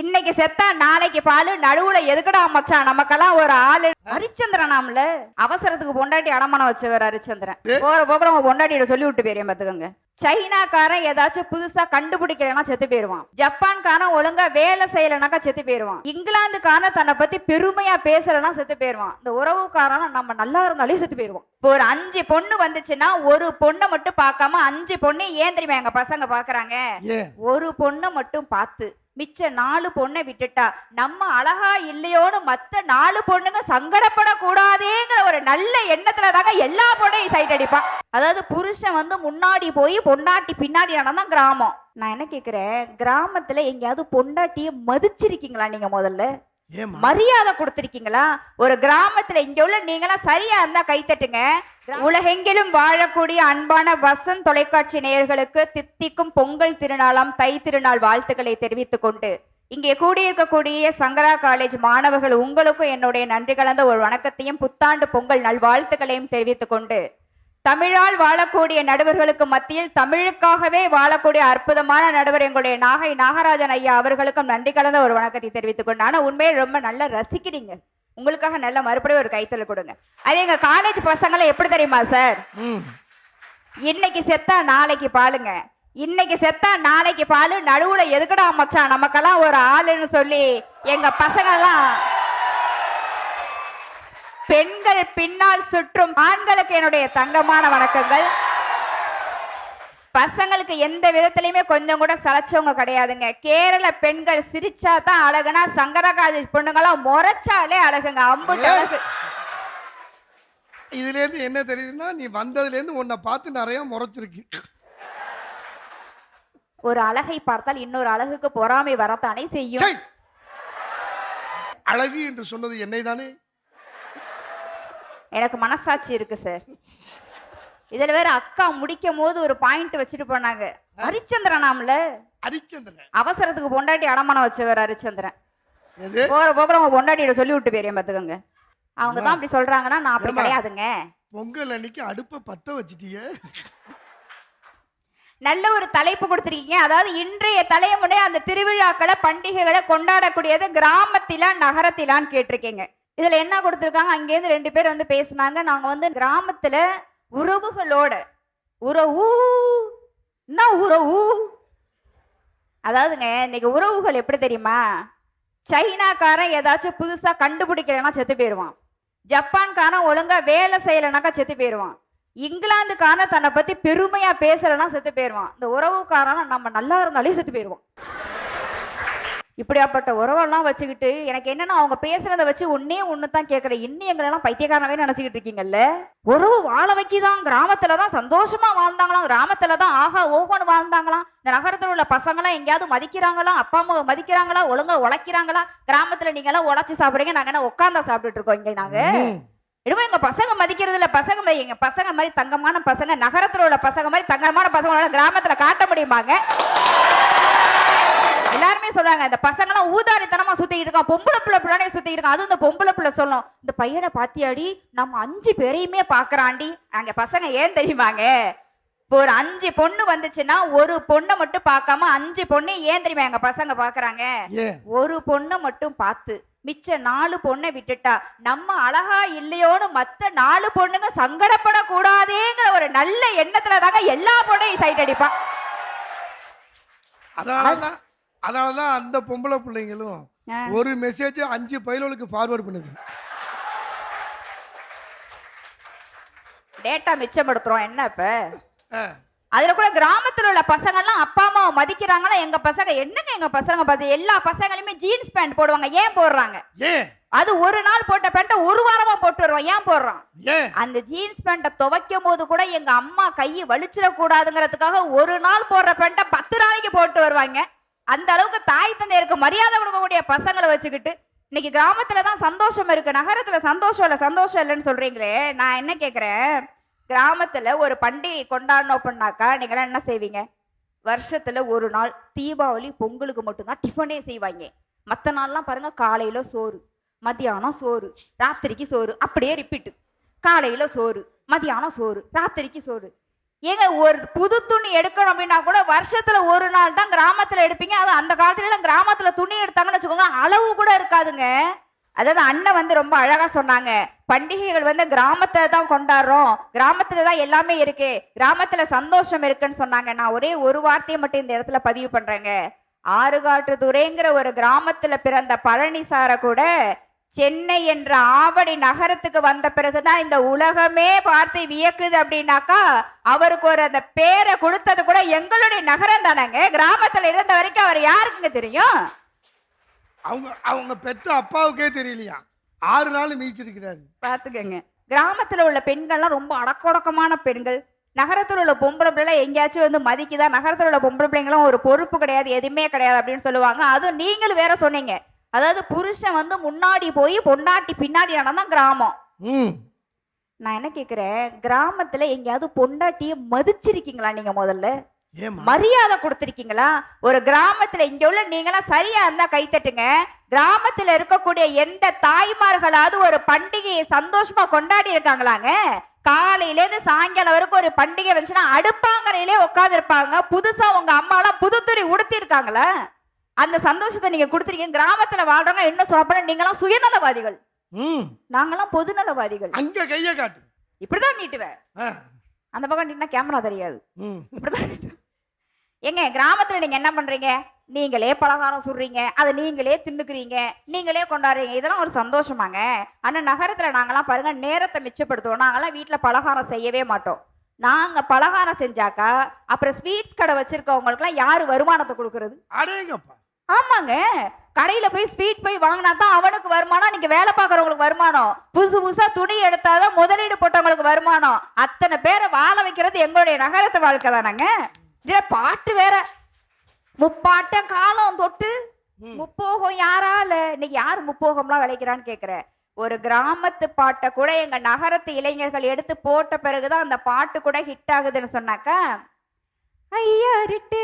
இன்னைக்கு செத்தா நாளைக்கு பாலு நடுவுல எதுக்குடா மச்சான்? நமக்கெல்லாம் ஒரு ஆளு. ஹரிச்சந்திரனாம்ல அவசரத்துக்கு பொண்டாட்டி அடமானம் வச்சவர் ஹரிச்சந்திரன். போற போக்குல உங்க பொண்டாட்டியோட சொல்லி விட்டு போயிருங்க பாத்துக்கோங்க. சைனாக்காரன் ஏதாச்சும் புதுசா கண்டுபிடிக்கிறேன்னா செத்து போயிருவான். ஜப்பான்காரன் ஒழுங்கா வேலை செய்யலைனாக்கா செத்து போயிருவான். இங்கிலாந்துக்காரன் தன்னை பத்தி பெருமையா பேசலன்னா செத்து போயிருவான். இந்த உறவுக்காரன் நம்ம நல்லா இருந்தாலே செத்து போயிருவான். இப்போ ஒரு அஞ்சு பொண்ணு வந்துச்சுன்னா ஒரு பொண்ணை மட்டும் பார்க்காம அஞ்சு பொண்ணு ஏன் தெரியுமா எங்க பசங்க பாக்குறாங்க? ஒரு பொண்ணை மட்டும் பார்த்து. மிச்ச நாலு பொண்ணை விட்டுட்டா. நம்ம அழகா இல்லையோன்னு மற்ற நாலு பொண்ணுங்க சங்கடப்படக்கூடாதேங்கிற ஒரு நல்ல எண்ணத்துல தாங்க எல்லா பொண்ணையும் சைட் அடிப்பான் அதாவது புருஷன் வந்து முன்னாடி போய் பொண்டாட்டி பின்னாடி நடந்தான் கிராமம். நான் என்ன கேட்குறேன் கிராமத்தில் எங்கேயாவது பொண்டாட்டியை மதிச்சிருக்கீங்களா நீங்கள் முதல்ல? மரியாதை கொடுத்திருக்கீங்களா? ஒரு கிராமத்துல இங்க உள்ள நீங்களாம் சரியா இருந்தா கைத்தட்டுங்க உலகெங்கிலும் வாழக்கூடிய அன்பான வசந்த் தொலைக்காட்சி நேயர்களுக்கு தித்திக்கும் பொங்கல் திருநாளாம் தை திருநாள் வாழ்த்துக்களை தெரிவித்துக் கொண்டு இங்கே கூடியிருக்கக்கூடிய சங்கரா காலேஜ் மாணவர்கள் உங்களுக்கும் என்னுடைய நன்றி கலந்த ஒரு வணக்கத்தையும் புத்தாண்டு பொங்கல் நல்வாழ்த்துக்களையும் தெரிவித்துக் கொண்டு தமிழால் வாழக்கூடிய நடுவர்களுக்கு மத்தியில் தமிழுக்காகவே வாழக்கூடிய அற்புதமான நடுவர் எங்களுடைய நாகை நாகராஜன் ஐயா அவர்களுக்கும் நன்றி கலந்த ஒரு வணக்கத்தை தெரிவித்துக் கொண்டு ஆனா உண்மையை ரொம்ப நல்லா ரசிக்கிறீங்க. உங்களுக்காக நல்ல மறுபடியும் ஒரு கைத்தல் கொடுங்க. அது எங்க காலேஜ் பசங்களை எப்படி தெரியுமா சார் இன்னைக்கு செத்தா நாளைக்கு பாலுங்க. இன்னைக்கு செத்தா நாளைக்கு பாலு நடுவுல எதுக்குடா மச்சான்? நமக்கெல்லாம் ஒரு ஆளுன்னு சொல்லி எங்க பசங்கெல்லாம் பெண்கள் பின்னால் சுற்றும் ஆண்களுக்கு என்னுடைய தங்கமான வணக்கங்கள். பசங்களுக்கு எந்த விதத்திலையுமே கொஞ்சம் கூட சளைச்சவங்க கிடையாதுங்க. கேரள பெண்கள் சிரிச்சா தான் அழகுனா சங்கரகாஜி பொண்ணுங்களாம் முறைச்சாலே அழகுங்க. அம்புட்டு அழகு. இதுல இருந்து என்ன தெரியுதுன்னா நீ வந்ததுல இருந்து உன்னை பார்த்து நிறைய முறைச்சிருக்கு. ஒரு அழகை பார்த்தால் இன்னொரு அழகுக்கு பொறாமை வரத்தானே செய்யும்! அழகு என்று சொன்னது என்னை தானே எனக்கு மனசாட்சி இருக்கு சார் இதுல வேற அக்கா முடிக்கும் போது ஒரு பாயிண்ட் வச்சுட்டு போனாங்க. ஹரிச்சந்திரனாம்ல ஹரிச்சந்திரன். அவசரத்துக்கு பொண்டாட்டி அடமானம் வச்சவர் ஹரிச்சந்திரன். போற போக்குல உங்க பொண்டாட்டியோட சொல்லி விட்டு போயிருங்க பாத்துக்கோங்க. அவங்க தான் அப்படி சொல்றாங்கன்னா நான் அப்படி? கிடையாதுங்க. பொங்கல் அன்னைக்கு அடுப்பை பத்த வச்சிட்டிய? நல்ல ஒரு தலைப்பு கொடுத்துருக்கீங்க. அதாவது இன்றைய தலைமுறை அந்த திருவிழாக்களை பண்டிகைகளை கொண்டாடக்கூடியது கிராமத்திலா நகரத்திலான்னு கேட்டிருக்கீங்க. இதுல என்ன கொடுத்துருக்காங்க? அங்கேருந்து ரெண்டு பேர் வந்து பேசுனாங்க. நாங்க வந்து கிராமத்துல உறவுகளோட உறவு என்ன உறவு? அதாவதுங்க இன்னைக்கு உறவுகள் எப்படி தெரியுமா? சைனாக்காரன் ஏதாச்சும் புதுசா கண்டுபிடிக்கிறேன்னா செத்து போயிடுவான். ஜப்பான்காரன் ஒழுங்கா வேலை செய்யலைனாக்கா செத்து போயிடுவான். இங்கிலாந்துக்காரன் தன்னை பத்தி பெருமையா பேசலன்னா செத்து போயிடுவான். இந்த உறவுக்காரன் நம்ம நல்லா இருந்தாலே செத்து போயிடுவான். இப்படியாப்பட்ட உறவெல்லாம் வச்சுக்கிட்டு எனக்கு என்னன்னா அவங்க பேசுறத வச்சு ஒன்னே ஒண்ணு தான் கேட்கறேன் இன்னும் எங்களெல்லாம் பைத்தியக்காரனாவே நினைச்சுக்கிட்டு இருக்கீங்கல்ல? உறவு வாழ வைக்கிதான். கிராமத்துல தான் சந்தோஷமா வாழ்ந்தாங்களாம். கிராமத்துல தான் ஆஹா ஓஹோன்னு வாழ்ந்தாங்களாம். இந்த நகரத்துல உள்ள பசங்களாம் எங்கேயாவது மதிக்கிறாங்களா? அப்பா அம்மா மதிக்கிறாங்களா? ஒழுங்கா உழைக்கிறாங்களா? கிராமத்துல நீங்க எல்லாம் உழைச்சு சாப்பிடுறீங்க. நாங்க என்ன உட்காந்தா சாப்பிட்டுட்டு இருக்கோம் இங்க நாங்க? என்னமோ எங்க பசங்க மதிக்கிறது இல்ல. பசங்க மதி- எங்க பசங்க மாதிரி தங்கமான பசங்க நகரத்துல உள்ள பசங்க மாதிரி தங்கமான பசங்க கிராமத்துல காட்ட முடியுமாங்க? எல்லாருமே சொல்றாங்க. இந்த பசங்கலாம் ஊதாரித்தனமா சுத்திட்டு இருக்கான் பொம்பளை பிள்ளை பிள்ளைனே சுத்திட்டு இருக்கான் அதுவும் இந்த பொம்பளை பிள்ளை சொல்லும். இந்த பையனை பாத்தியாடி? நம்ம அஞ்சு பேரையுமே பாக்குறாண்டி அங்க பசங்க ஏன் தெரியுமாங்க? இப்போ ஒரு அஞ்சு பொண்ணு வந்துச்சுன்னா ஒரு பொண்ணை மட்டும் பார்க்காம அஞ்சு பொண்ணு ஏன் தெரியுமா எங்க பசங்க பாக்குறாங்க? ஒரு பொண்ணை மட்டும் பார்த்து. மிச்ச நாலு பொண்ணை விட்டுட்டா. நம்ம அழகா இல்லையோன்னு மத்த நாலு பொண்ணுங்க சங்கடப்படக்கூடாதேங்கிற ஒரு நல்ல எண்ணத்துல தாங்க எல்லா பொண்ணையும் சைட் அடிப்பான் அதனாலதான் அதனாலதான் அந்த பொம்பளை பிள்ளைங்களும். ஒரு மெசேஜ் அஞ்சு பயிலுக்கு ஃபார்வர்ட் பண்ணுது. டேட்டா மிச்சப்படுத்துறோம். என்ன இப்ப. அதுல கூட கிராமத்துல உள்ள பசங்க எல்லாம் அப்பா அம்மாவை மதிக்கிறாங்களா? எங்க பசங்க என்னங்க எங்க பசங்க பார்த்து? எல்லா பசங்களுமே ஜீன்ஸ் பேண்ட் போடுவாங்க. ஏன் போடுறாங்க? அது ஒரு நாள் போட்ட பேண்ட்டை ஒரு வாரமா போட்டு வருவான் ஏன் போடுறான் ஏன்? அந்த ஜீன்ஸ் பேண்ட்டை துவைக்கும் போது கூட எங்க அம்மா கையை வலிச்சிடக்கூடாதுங்கிறதுக்காக ஒரு நாள் போடுற பேண்ட்டை பத்து நாளைக்கு போட்டு வருவாங்க. அந்த அளவுக்கு தாய் தந்தையருக்கு மரியாதை கொடுக்கக்கூடிய பசங்களை வச்சுக்கிட்டு இன்னைக்கு கிராமத்துல தான் சந்தோஷம் இருக்கு நகரத்துல சந்தோஷம் இல்லை சந்தோஷம் இல்லைன்னு சொல்றீங்களே நான் என்ன கேட்குறேன் கிராமத்துல ஒரு பண்டிகை கொண்டாடணும் அப்படின்னாக்கா நீங்களாம் என்ன செய்வீங்க? வருஷத்துல ஒரு நாள் தீபாவளி பொங்கலுக்கு மட்டும்தான் டிஃபனே செய்வாங்க. மற்ற நாள்லாம் பாருங்க காலையில சோறு மத்தியானம் சோறு ராத்திரிக்கு சோறு அப்படியே ரிப்பீட்டு காலையில சோறு மதியானம் சோறு ராத்திரிக்கு சோறு. ஏங்க ஒரு புது துணி எடுக்கணும் அப்படின்னா கூட வருஷத்துல ஒரு நாள் தான் கிராமத்துல எடுப்பீங்க. அது அந்த காலத்துல எல்லாம் கிராமத்துல துணி எடுத்தாங்கன்னு வச்சுக்கோங்க அளவு கூட இருக்காதுங்க. அதாவது அண்ணன் வந்து ரொம்ப அழகா சொன்னாங்க. பண்டிகைகள் வந்து கிராமத்தை தான் கொண்டாடுறோம். கிராமத்துல தான் எல்லாமே இருக்கு. கிராமத்துல சந்தோஷம் இருக்குன்னு சொன்னாங்க. நான் ஒரே ஒரு வார்த்தையை மட்டும் இந்த இடத்துல பதிவு பண்றேங்க. ஆறுகாட்டுதுறைங்கிற ஒரு கிராமத்துல பிறந்த பழனிசார கூட சென்னை என்ற ஆவடி நகரத்துக்கு வந்த பிறகுதான் இந்த உலகமே பார்த்து வியக்குது அப்படின்னாக்கா அவருக்கு ஒரு அந்த பேரை கொடுத்தது கூட எங்களுடைய நகரம் தானேங்க. கிராமத்துல இருந்த வரைக்கும் அவர் யாருக்குங்க தெரியும்? அவங்க அவங்க பெத்த அப்பாவுக்கே தெரியலையா? ஆறு நாள் மீச்சிருக்கிறாரு பார்த்துக்கங்க. கிராமத்துல உள்ள பெண்கள்லாம் ரொம்ப அடக்கொடக்கமான பெண்கள். நகரத்தில் உள்ள பொம்பளை பிள்ளை எங்கேயாச்சும் வந்து மதிக்குதா? நகரத்தில் உள்ள பொம்பளை பிள்ளைங்களும் ஒரு பொறுப்பு கிடையாது எதுவுமே கிடையாது அப்படின்னு சொல்லுவாங்க. அதுவும் நீங்களும் வேற சொன்னீங்க. அதாவது புருஷன் வந்து முன்னாடி போய் பொண்டாட்டி பின்னாடி நடந்தான் கிராமம். நான் என்ன கேக்குறேன்? கிராமத்துல எங்கேயாவது பொண்டாட்டியை மதிச்சிருக்கீங்களா நீங்க முதல்ல? மரியாதை கொடுத்திருக்கீங்களா? ஒரு கிராமத்துல இங்க உள்ள நீங்களாம் சரியா இருந்தா கைத்தட்டுங்க கிராமத்துல இருக்கக்கூடிய எந்த தாய்மார்களாவது ஒரு பண்டிகையை சந்தோஷமா கொண்டாடி இருக்காங்களாங்க? காலையில இருந்து சாயங்காலம் வரைக்கும் ஒரு பண்டிகை வந்துச்சுன்னா அடுப்பாங்கரையிலே உட்கார்ந்து இருப்பாங்க புதுசா உங்க அம்மாலாம் புது துணி உடுத்தி இருக்காங்களா அந்த சந்தோஷத்தை நீங்க கொடுத்துருக்கீங்க கிராமத்துல வாழ்றவங்க என்ன சொல்லப்போனா நீங்களாம் சுயநலவாதிகள். ம். நாங்களாம் பொதுநலவாதிகள். அங்க கைய காட்டு. இப்படிதான் நீட்டுவேன் அந்த பக்கம் நீட்டினா கேமரா தெரியாது. ம். இப்படிதான். ஏங்க கிராமத்துல நீங்க என்ன பண்றீங்க? நீங்களே பலகாரம் சுடுறீங்க. அதை நீங்களே தின்னுக்குறீங்க. நீங்களே கொண்டாடுறீங்க. இதெல்லாம் ஒரு சந்தோஷமாங்க. ஆனா நகரத்துல நாங்கெல்லாம் பாருங்க நேரத்தை மிச்சப்படுத்துவோம். நாங்கெல்லாம் வீட்ல பலகாரம் செய்யவே மாட்டோம். நாங்க பலகாரம் செஞ்சாக்கா அப்புறம் ஸ்வீட்ஸ் கடை வச்சிருக்கவங்களுக்குலாம் யாரு வருமானத்தை கொடுக்கறது? அடேங்கப்பா. ஆமாங்க. கடையில போய் ஸ்வீட் போய் வாங்கினா தான் அவனுக்கு வருமானம் நீங்க வேலை பார்க்கறவங்களுக்கு வருமானம். புதுசு புதுசா துணி எடுத்தாதான் முதலீடு போட்டவங்களுக்கு வருமானம். அத்தனை பேரை வாழ வைக்கிறது எங்களுடைய நகரத்து வாழ்க்கை தானங்க. இதுல பாட்டு வேற. முப்பாட்டம் காலம் தொட்டு. முப்போகம் யாரால இன்னைக்கு யாரு முப்போகம்லாம் விளைக்கிறான்னு கேக்குறேன். ஒரு கிராமத்து பாட்டை கூட எங்க நகரத்து இளைஞர்கள் எடுத்து போட்ட பிறகுதான் அந்த பாட்டு கூட ஹிட் ஆகுதுன்னு சொன்னாக்கா ஐயாரிட்டு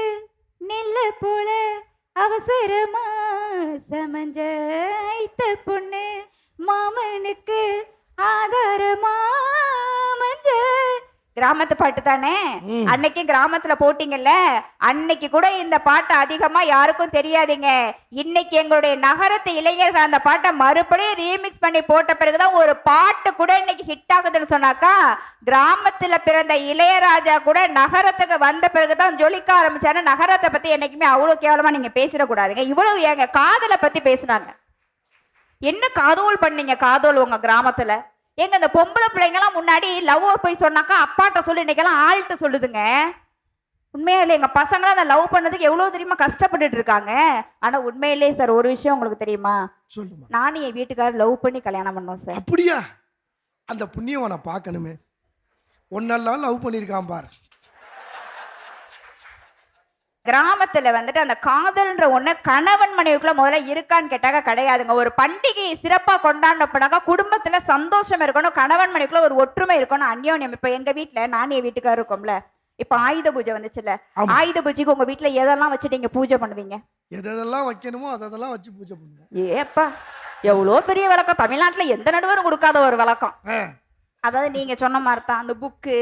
நெல்லு போல அவசரமா சமஞ்ச ஐத்த பொண்ணு மாமனுக்கு ஆதாரமா மஞ்ச கிராமத்து பாட்டு தானே. அன்னைக்கு கிராமத்துல போட்டீங்கல்ல? அன்னைக்கு கூட இந்த பாட்டு அதிகமா யாருக்கும் தெரியாதுங்க. இன்னைக்கு எங்களுடைய நகரத்து இளைஞர்கள் அந்த பாட்டை மறுபடியும் ரீமிக்ஸ் பண்ணி போட்ட பிறகுதான் ஒரு பாட்டு கூட இன்னைக்கு ஹிட் ஆகுதுன்னு சொன்னாக்கா கிராமத்துல பிறந்த இளையராஜா கூட நகரத்துக்கு வந்த பிறகுதான் ஜொலிக்க ஆரம்பிச்சாரு. நகரத்தை பத்தி என்னைக்குமே அவ்வளவு கேவலமா நீங்க பேசிடக்கூடாதுங்க இவ்வளவு ஏங்க காதலை பத்தி பேசுனாங்க. என்ன காதோல் பண்ணீங்க காதோல் உங்க கிராமத்துல? ஏங்க இந்த பொம்பளை பிள்ளைங்கலாம் முன்னாடி லவ் போய் சொன்னாக்கா அப்பாட்ட சொல்லி இன்னைக்கெல்லாம் ஆள்கிட்ட சொல்லுதுங்க. உண்மையிலே எங்க பசங்களாம் அந்த லவ் பண்ணதுக்கு எவ்வளவு தெரியுமா கஷ்டப்பட்டுட்டு இருக்காங்க. ஆனா உண்மையிலே சார் ஒரு விஷயம் உங்களுக்கு தெரியுமா? சொல்லுமா. நானும் என் வீட்டுக்காரர் லவ் பண்ணி கல்யாணம் பண்ணோம் சார் அப்படியா? அந்த புண்ணியவனை பார்க்கணுமே. ஒன்னெல்லாம் லவ் பண்ணியிருக்கான் பார். கிராமத்துல வந்துட்டு அந்த காதல்ன்ற ஒண்ணு கணவன் மனைவிக்குள்ள முதல்ல இருக்கான்னு கேட்டாக்க கிடையாதுங்க. ஒரு பண்டிகையை சிறப்பா கொண்டாடப்படாக்க குடும்பத்துல சந்தோஷம் இருக்கணும் கணவன் மனைவிக்குள்ள ஒரு ஒற்றுமை இருக்கணும் அந்யோன்யம். இப்ப எங்க வீட்ல நான் என் வீட்டுக்காரர் இருக்கோம்ல. இப்ப ஆயுத பூஜை வந்துச்சுல்ல. ஆயுத பூஜைக்கு உங்க வீட்ல எதெல்லாம் வச்சு நீங்க பூஜை பண்ணுவீங்க? எதெல்லாம் வைக்கணுமோ அதெல்லாம் வச்சு பூஜை பண்ணுவோம். ஏப்பா எவ்வளோ பெரிய விளக்கம். தமிழ்நாட்டுல எந்த நடுவரும் கொடுக்காத ஒரு விளக்கம். ஆ, அதாவது நீங்க சொன்ன மாதிரி தான் அந்த புக்கு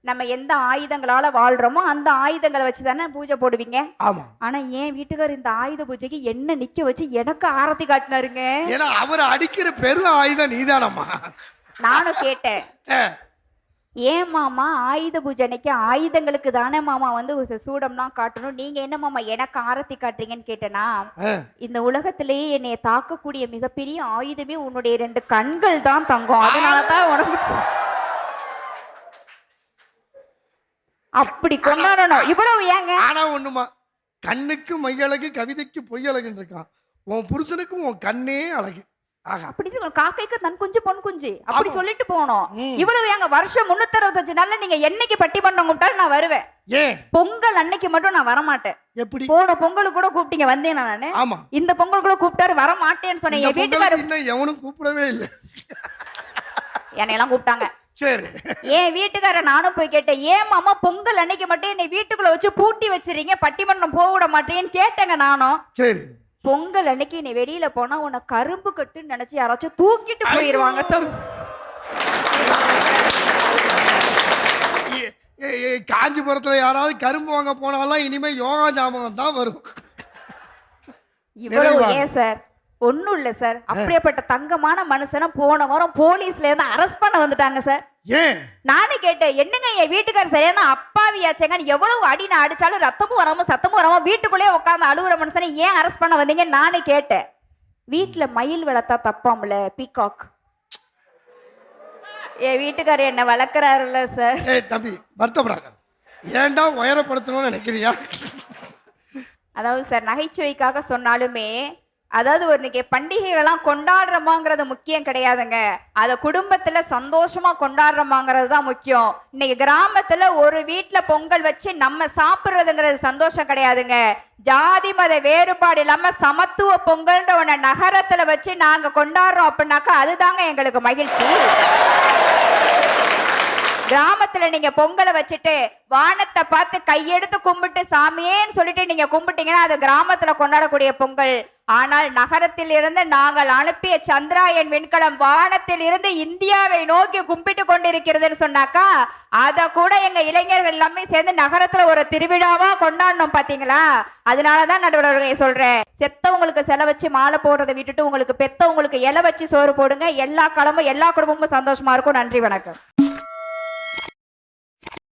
நம்ம எந்த ஆயுதங்களால வாழ்றோமோ அந்த ஆயுதங்களை வச்சு தானே பூஜை போடுவீங்க. ஆமா. ஆனா என் வீட்டுக்காரர் இந்த ஆயுத பூஜைக்கு என்ன நிக்க வச்சு எனக்கு ஆரத்தி காட்டினாருங்க. ஏன்னா அவர் அடிக்கிற பெரும் ஆயுதம் நீதானம்மா. நானும் கேட்டேன். ஏன் மாமா ஆயுத பூஜை அன்னைக்கு ஆயுதங்களுக்கு தானே மாமா வந்து சூடம்லாம் காட்டணும்? நீங்க என்ன மாமா எனக்கு ஆரத்தி காட்டுறீங்கன்னு கேட்டேனா. இந்த உலகத்திலேயே என்னைய தாக்கக்கூடிய மிகப்பெரிய ஆயுதமே உன்னுடைய ரெண்டு கண்கள் தான் தங்கம். அதனால தான் உனக்கு அப்படி கொண்டாடணும். இவ்வளவு ஏங்க? ஆனா ஒண்ணுமா? கண்ணுக்கு மையழகு கவிதைக்கு பொய்யழகுன்னு இருக்கான். உன் புருஷனுக்கு உன் கண்ணே அழகு. அப்படின்னு காக்கைக்கு தன் குஞ்சு பொன் குஞ்சு. அப்படி. சொல்லிட்டு போனோம். இவ்வளவு ஏங்க வருஷம் முன்னூத்தி அறுபத்தஞ்சு நாள்ல நீங்க என்னைக்கு பட்டிமன்றம் கூப்பிட்டாலும் நான் வருவேன். ஏன்? பொங்கல் அன்னைக்கு மட்டும் நான் வரமாட்டேன். எப்படி? போன பொங்கலுக்கு கூட கூப்பிட்டீங்க வந்தேன் நானு இந்த பொங்கல் கூட கூப்பிட்டாரு வர மாட்டேன்னு சொன்னேன் என் வீட்டுக்காரு பொங்கலுக்கு இன்னும் எவனும் கூப்பிடவே இல்லை. என்னையெல்லாம் கூப்பிட்டாங்க. சரி. என் வீட்டுக்கார நானும் போய் கேட்டேன் ஏன் மாமா பொங்கல் அன்னைக்கு மட்டும் என்னை வீட்டுக்குள்ள வச்சு பூட்டி வச்சிருக்கீங்க பட்டிமன்றம் போக விட மாட்டேன்னு கேட்டேங்க நானும். சரி. பொங்கல் அன்னைக்கு நீ வெளியில போனா உன்னை கரும்பு கட்டுன்னு நினைச்சு யாராச்சும் தூக்கிட்டு போயிருவாங்க. காஞ்சிபுரத்துல யாராவது கரும்பு வாங்க போனாலும் இனிமே யோகா ஞாபகம் தான் வரும். இவ்வளவு. ஏன் சார்? ஒண்ணும் இல்ல சார். அப்படியேப்பட்ட தங்கமான மனுஷனை போன வாரம் போலீஸ்ல இருந்து அரெஸ்ட் பண்ண வந்துட்டாங்க சார். ஏன்? நானும் கேட்டேன் என்னங்க என் வீட்டுக்காரர் சரியான அப்பாவியாச்சேங்கன்னு எவ்வளவு அடி நான் அடிச்சாலும் ரத்தமும் வராம சத்தமும் வராம வீட்டுக்குள்ளேயே உட்காந்து அழுகுற மனுஷனை ஏன் அரெஸ்ட் பண்ண வந்தீங்க நானும் கேட்டேன். வீட்டுல மயில் வளர்த்தா தப்பாம்ல பீகாக் என் வீட்டுக்காரர் என்ன வளர்க்குறாருல்ல சார் ஏய் தம்பி வருத்தப்படாத. ஏன்டா உயரப்படுத்தணும்னு நினைக்கிறியா? அதாவது சார் நகைச்சுவைக்காக சொன்னாலுமே அதாவது ஒரு இன்னைக்கு பண்டிகைகள்லாம் கொண்டாடுறோமாங்கிறது முக்கியம் கிடையாதுங்க. அதை குடும்பத்துல சந்தோஷமா கொண்டாடுறோமாங்கிறது தான் முக்கியம். இன்னைக்கு கிராமத்துல ஒரு வீட்டில் பொங்கல் வச்சு நம்ம சாப்பிட்றதுங்கிறது சந்தோஷம் கிடையாதுங்க. ஜாதி மத வேறுபாடு இல்லாம சமத்துவ பொங்கல்ன்ற ஒண்ண நகரத்துல வச்சு நாங்க கொண்டாடுறோம் அப்படின்னாக்கா அதுதாங்க எங்களுக்கு மகிழ்ச்சி. கிராமத்துல நீங்க பொங்கலை வச்சுட்டு வானத்தை பார்த்து கையெடுத்து கும்பிட்டு சாமியேன்னு சொல்லிட்டு நீங்க கும்பிட்டீங்கன்னா அது கிராமத்துல கொண்டாடக்கூடிய பொங்கல். ஆனால் நகரத்தில் இருந்து நாங்கள் அனுப்பிய சந்திராயன் விண்கலம் வானத்தில் இருந்து இந்தியாவை நோக்கி கும்பிட்டு கொண்டிருக்கிறதுன்னு சொன்னாக்கா அதை கூட எங்க இளைஞர்கள் எல்லாமே சேர்ந்து நகரத்துல ஒரு திருவிழாவா கொண்டாடணும் பாத்தீங்களா? அதனாலதான் நடுவர்களை சொல்றேன். செத்தவங்களுக்கு செலை வச்சு மாலை போடுறதை விட்டுட்டு உங்களுக்கு பெத்தவங்களுக்கு இலை வச்சு சோறு போடுங்க. எல்லா காலமும் எல்லா குடும்பமும் சந்தோஷமா இருக்கும். நன்றி வணக்கம்.